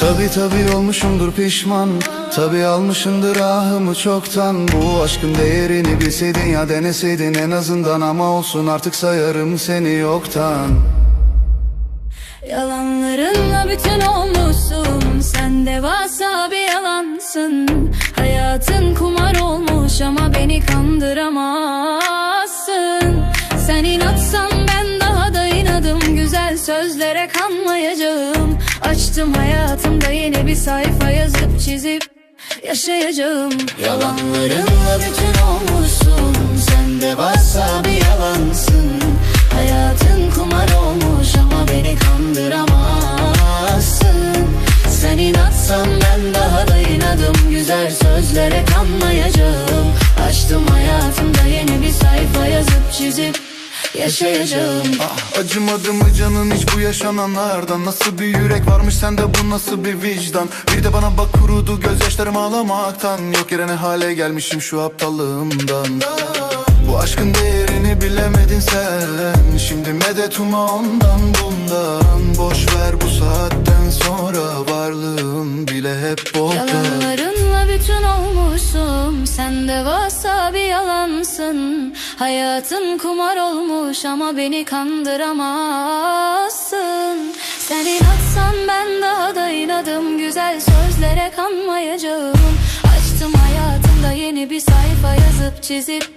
Tabi tabi olmuşumdur pişman. Tabi almışındır ahımı çoktan. Bu aşkın değerini bilseydin ya deneseydin en azından. Ama olsun artık sayarım seni yoktan. Yalanlarınla bütün olmuşsun. Sen devasa bir yalansın. Hayatın kumar olmuş ama beni kandıramazsın. Sen inatsan ben daha da inadım Güzel sözlere kanmayacağım Açtım hayatımda yeni bir sayfa yazıp çizip Yaşayacağım. Yalanlarınla bütün olmuşsun. Sen devasa bir yalansın. Hayatın kumar olmuş ama beni kandıramazsın. Sen inatsan ben daha da inadım Güzel sözlere kanmayacağım. Açtım hayatımda yeni bir sayfa yazıp çizip Yaşayacağım. Ah, Acımadı mı canın hiç bu yaşananlardan? Nasıl bir yürek varmış sende bu nasıl bir vicdan? Bir de bana bak kurudu gözyaşlarım ağlamaktan. Yok yere ne hale gelmişim şu aptallığımdan. Bu aşkın değerini bilemedin sen. Şimdi medet umma ondan bundan. Boş ver bu saatten sonra varlığın bile hep boktan Yalanlarınla bütün olmuşsun Sen devasa bir yalansın. Hayatın kumar olmuş ama beni kandıramazsın. Sen inatsan ben daha da inadım Güzel sözlere kanmayacağım. Açtım hayatımda yeni bir sayfa yazıp çizip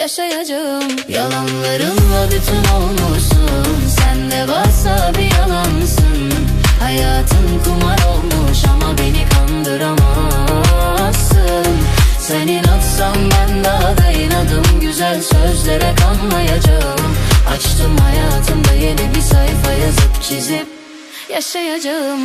Yaşayacağım. Yalanlarınla bütün olmuşsun Sen devasa bir yalansın. Hayatın kumar olmuş ama beni kandıramazsın İnatsan ben daha da inadım Güzel sözlere kanmayacağım. Açtım hayatımda yeni bir sayfa yazıp çizip Yaşayacağım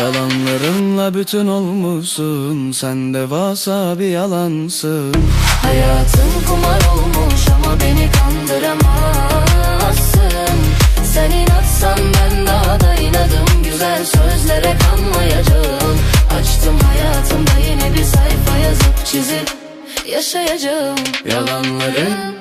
Yalanlarınla bütün olmuşsun Sen devasa bir yalansın. Hayatım kumar olmuş ama beni kandıramazsın. Sen inatsan ben daha da inadım Güzel sözlere kanmayacağım. Açtım hayatımda yeni bir sayfa yazıp çizip Yaşayacağım. Yalanların